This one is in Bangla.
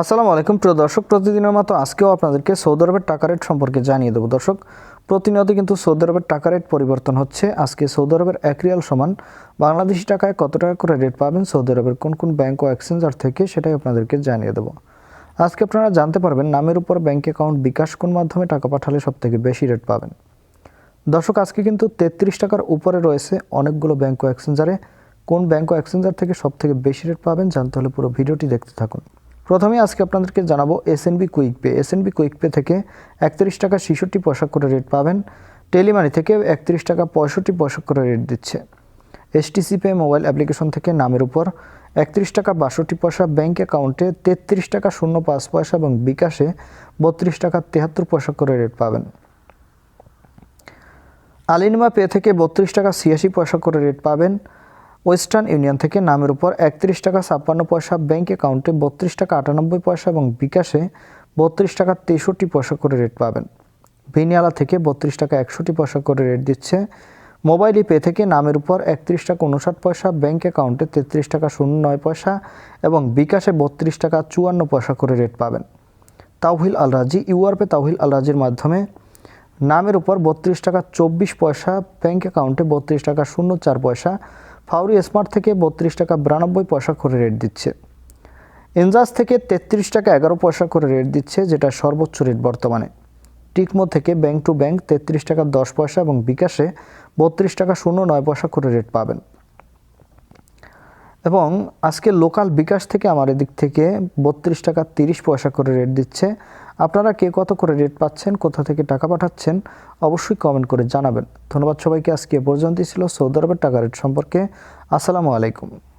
আসসালামু আলাইকুম। প্রিয় দর্শক, প্রতিদিনের মতো আজকেও আপনাদেরকে সৌদি আরবের টাকা রেট সম্পর্কে জানিয়ে দেবো। দর্শক, প্রতিনিয়ত কিন্তু সৌদি আরবের টাকা রেট পরিবর্তন হচ্ছে। আজকে সৌদি আরবের এক রিয়াল সমান বাংলাদেশি টাকায় কত টাকা করে রেট পাবেন, সৌদি আরবের কোন কোন ব্যাংক ও এক্সচেঞ্জার থেকে সেটাই আপনাদেরকে জানিয়ে দেবো। আজকে আপনারা জানতে পারবেন নামের উপর ব্যাংক অ্যাকাউন্ট বিকাশ কোন মাধ্যমে টাকা পাঠালে সবথেকে বেশি রেট পাবেন। দর্শক, আজকে কিন্তু তেত্রিশ টাকার উপরে রয়েছে অনেকগুলো ব্যাংক ও এক্সচেঞ্জারে। কোন ব্যাংক ও এক্সচেঞ্জার থেকে সব থেকে বেশি রেট পাবেন জানতে হলে পুরো ভিডিওটি দেখতে থাকুন। প্রথমে আজকে আপনাদেরকে জানাব SNB quick pay SNB quick pay থেকে একত্রিশ টাকা ছেষট্টি পয়সা করে রেট পাবেন। টেলিমানি থেকে একত্রিশ টাকা পঁয়ষট্টি পয়সা করে রেট দিচ্ছে। এসটিসি পে মোবাইল অ্যাপ্লিকেশন থেকে নামের উপর একত্রিশ টাকা বাষট্টি পয়সা ব্যাঙ্ক অ্যাকাউন্টে তেত্রিশ টাকা শূন্য পাঁচ পয়সা এবং বিকাশে বত্রিশ টাকা তেহাত্তর পয়সা করে রেট পাবেন। আলিনমা পে থেকে বত্রিশ টাকা ছিয়াশি পয়সা করে রেট পাবেন। ওয়েস্টার্ন ইউনিয়ন থেকে নামের উপর একত্রিশ টাকা ছাপ্পান্ন পয়সা ব্যাঙ্ক অ্যাকাউন্টে বত্রিশ টাকা আটানব্বই পয়সা এবং বিকাশে বত্রিশ টাকা তেষট্টি পয়সা করে রেট পাবেন। ভিনিয়ালা থেকে বত্রিশ টাকা একষট্টি পয়সা করে রেট দিচ্ছে। মোবাইল পে থেকে নামের উপর একত্রিশ টাকা উনষাট পয়সা ব্যাঙ্ক অ্যাকাউন্টে তেত্রিশ টাকা শূন্য নয় পয়সা এবং বিকাশে বত্রিশ টাকা চুয়ান্ন পয়সা করে রেট পাবেন। তাওহিল আল রাজি ইউআরপে তাওহিল আল রাজির মাধ্যমে নামের উপর বত্রিশ টাকা চব্বিশ পয়সা ব্যাঙ্ক অ্যাকাউন্টে বত্রিশ টাকা শূন্য চার পয়সা ফাউরি স্মার্ট থেকে বত্রিশ টাকা বিরানব্বই পয়সা করে রেট দিচ্ছে। এনজাস থেকে তেত্রিশ টাকা এগারো পয়সা করে রেট দিচ্ছে, যেটা সর্বোচ্চ রেট বর্তমানে। টিকমো থেকে ব্যাংক টু ব্যাংক তেত্রিশ টাকা দশ পয়সা এবং বিকাশে বত্রিশ টাকা শূন্য নয় পয়সা করে রেট পাবেন। এবং আজকে লোকাল বিকাশ থেকে আমার এদিক থেকে বত্রিশ টাকা তিরিশ পয়সা করে রেট দিচ্ছে। আপনারা কে কত করে রেট পাচ্ছেন, কোথা থেকে টাকা পাঠাচ্ছেন, অবশ্যই কমেন্ট করে জানাবেন। ধন্যবাদ সবাইকে, আজকে পর্যন্তই ছিল সৌদি আরবের টাকা রেট সম্পর্কে। আসসালামু আলাইকুম।